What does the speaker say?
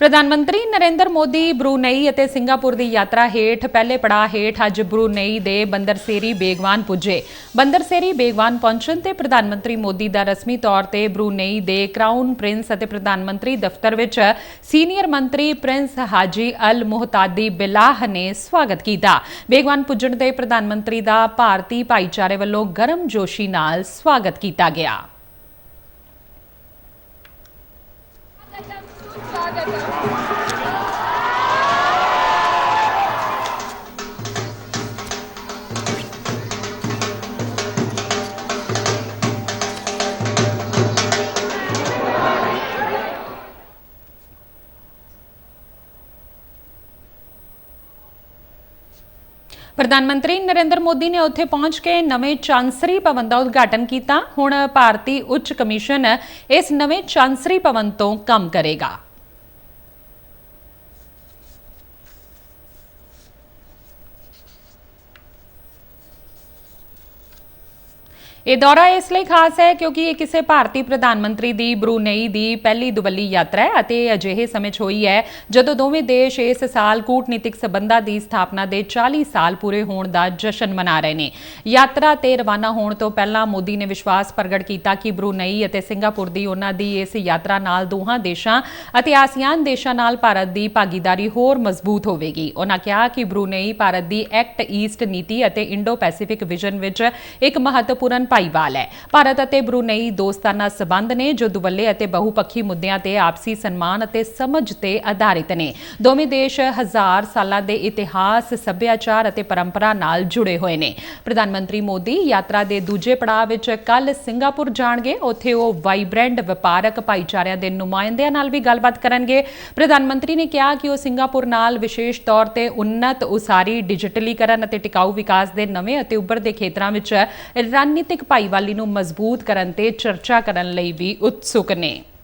ਪ੍ਰਧਾਨ ਮੰਤਰੀ ਨਰਿੰਦਰ ਮੋਦੀ ਬਰੂਨਈ ਅਤੇ ਸਿੰਗਾਪੁਰ ਦੀ ਯਾਤਰਾ ਹੇਠ ਪਹਿਲੇ ਪੜਾਅ ਹੇਠ ਅੱਜ ਬਰੂਨਈ ਦੇ ਬੰਦਰਸੇਰੀ ਬੇਗਵਾਨ ਪੁੱਜੇ। ਬੰਦਰਸੇਰੀ ਬੇਗਵਾਨ ਪਹੁੰਚਣ ਤੇ ਪ੍ਰਧਾਨ ਮੰਤਰੀ ਮੋਦੀ ਦਾ ਰਸਮੀ ਤੌਰ ਤੇ ਬਰੂਨਈ ਦੇ ਕਰਾਊਨ ਪ੍ਰਿੰਸ ਅਤੇ ਪ੍ਰਧਾਨ ਮੰਤਰੀ ਦਫ਼ਤਰ ਵਿੱਚ ਸੀਨੀਅਰ ਮੰਤਰੀ ਪ੍ਰਿੰਸ ਹਾਜੀ ਅਲ ਮੁਹਤਾਦੀ ਬਿਲਾਹ ਨੇ ਸਵਾਗਤ ਕੀਤਾ। ਬੇਗਵਾਨ ਪੁੱਜਣ ਤੇ ਪ੍ਰਧਾਨ ਮੰਤਰੀ ਦਾ ਭਾਰਤੀ ਭਾਈਚਾਰੇ ਵੱਲੋਂ ਗਰਮ ਜੋਸ਼ੀ ਨਾਲ ਸਵਾਗਤ ਕੀਤਾ ਗਿਆ। ਪ੍ਰਧਾਨ ਮੰਤਰੀ ਨਰਿੰਦਰ ਮੋਦੀ ਨੇ ਉੱਥੇ ਪਹੁੰਚ ਕੇ ਨਵੇਂ ਚਾਂਸਰੀ ਭਵਨ ਦਾ ਉਦਘਾਟਨ ਕੀਤਾ ਹੁਣ ਭਾਰਤੀ ਉੱਚ ਕਮਿਸ਼ਨ ਇਸ ਨਵੇਂ ਚਾਂਸਰੀ ਭਵਨ ਤੋਂ ਕੰਮ ਕਰੇਗਾ ਇਹ ਦੌਰਾ ਇਸ ਲਈ ਖਾਸ ਹੈ ਕਿਉਂਕਿ ਇਹ ਕਿਸੇ ਭਾਰਤੀ ਪ੍ਰਧਾਨ ਮੰਤਰੀ ਦੀ, ਬਰੂਨੇਈ ਦੀ ਪਹਿਲੀ ਦੁਵੱਲੀ ਯਾਤਰਾ ਹੈ ਅਤੇ ਇਹ ਅਜਿਹੇ ਸਮੇਂ 'ਚ ਹੋਈ ਹੈ ਜਦੋਂ ਦੋਵੇਂ ਦੇਸ਼ ਇਸ ਸਾਲ ਕੂਟਨੀਤਿਕ ਸਬੰਧਾਂ ਦੀ ਸਥਾਪਨਾ ਦੇ 40 ਸਾਲ ਪੂਰੇ ਹੋਣ ਦਾ ਜਸ਼ਨ ਮਨਾ ਰਹੇ ਨੇ। ਯਾਤਰਾ ਤੇ ਰਵਾਨਾ ਹੋਣ ਤੋਂ ਪਹਿਲਾਂ ਮੋਦੀ ਨੇ ਵਿਸ਼ਵਾਸ ਪ੍ਰਗਟ ਕੀਤਾ ਕਿ ਬਰੂਨੇਈ ਅਤੇ ਸਿੰਗਾਪੁਰ ਦੀ ਉਹਨਾਂ ਦੀ ਇਸ ਯਾਤਰਾ ਨਾਲ ਦੋਹਾਂ ਦੇਸ਼ਾਂ ਅਤੇ ਆਸੀਆਨ ਦੇਸ਼ਾਂ ਨਾਲ ਭਾਰਤ ਦੀ ਭਾਗੀਦਾਰੀ ਹੋਰ ਮਜ਼ਬੂਤ ਹੋਵੇਗੀ। ਉਹਨਾਂ ਕਿਹਾ ਕਿ ਬਰੂਨੇਈ ਭਾਰਤ ਦੀ ਐਕਟ ਈਸਟ ਨੀਤੀ ਅਤੇ ਇੰਡੋ ਪੈਸੀਫਿਕ ਵਿਜ਼ਨ ਵਿੱਚ ਇੱਕ ਮਹੱਤਵਪੂਰਨ ਭਾਈਵਾਲ ਹੈ। ਭਾਰਤ ਅਤੇ ਬਰੂਨੇਈ ਦੋਸਤਾਨਾ ਸਬੰਧ ਨੇ ਜੋ ਦੁਵੱਲੇ ਅਤੇ ਬਹੁਪੱਖੀ ਮੁੱਦਿਆਂ ਤੇ ਆਪਸੀ ਸਨਮਾਨ ਅਤੇ ਸਮਝ ਤੇ ਆਧਾਰਿਤ ਨੇ, ਦੋਵੇਂ ਦੇਸ਼ ਹਜ਼ਾਰ ਸਾਲਾਂ ਦੇ ਇਤਿਹਾਸ, ਸੱਭਿਆਚਾਰ ਅਤੇ ਪਰੰਪਰਾ ਨਾਲ ਜੁੜੇ ਹੋਏ ਨੇ। ਪ੍ਰਧਾਨ ਮੰਤਰੀ ਮੋਦੀ ਯਾਤਰਾ ਦੇ ਦੂਜੇ ਪੜਾਅ ਵਿੱਚ ਕੱਲ ਸਿੰਗਾਪੁਰ ਜਾਣਗੇ, ਉੱਥੇ ਉਹ ਵਾਈਬ੍ਰੈਂਟ ਵਪਾਰਕ ਭਾਈਚਾਰਿਆਂ ਦੇ ਨੁਮਾਇੰਦਿਆਂ ਨਾਲ ਵੀ ਗੱਲਬਾਤ ਕਰਨਗੇ। ਪ੍ਰਧਾਨ ਮੰਤਰੀ ਨੇ ਕਿਹਾ ਕਿ ਉਹ ਸਿੰਗਾਪੁਰ ਨਾਲ ਵਿਸ਼ੇਸ਼ ਤੌਰ ਤੇ ਉન્નਤ ਉਸਾਰੀ, ਡਿਜੀਟਲੀਕਰਨ ਅਤੇ ਟਿਕਾਊ ਵਿਕਾਸ ਦੇ ਨਵੇਂ ਅਤੇ ਉੱਭਰਦੇ ਖੇਤਰਾਂ ਵਿੱਚ ਰਣਨੀਤਿਕ ਭਾਈਵਾਲੀ ਨੂੰ ਮਜ਼ਬੂਤ ਕਰਨ ਤੇ ਚਰਚਾ ਕਰਨ ਲਈ ਵੀ ਉਤਸੁਕ ਨੇ।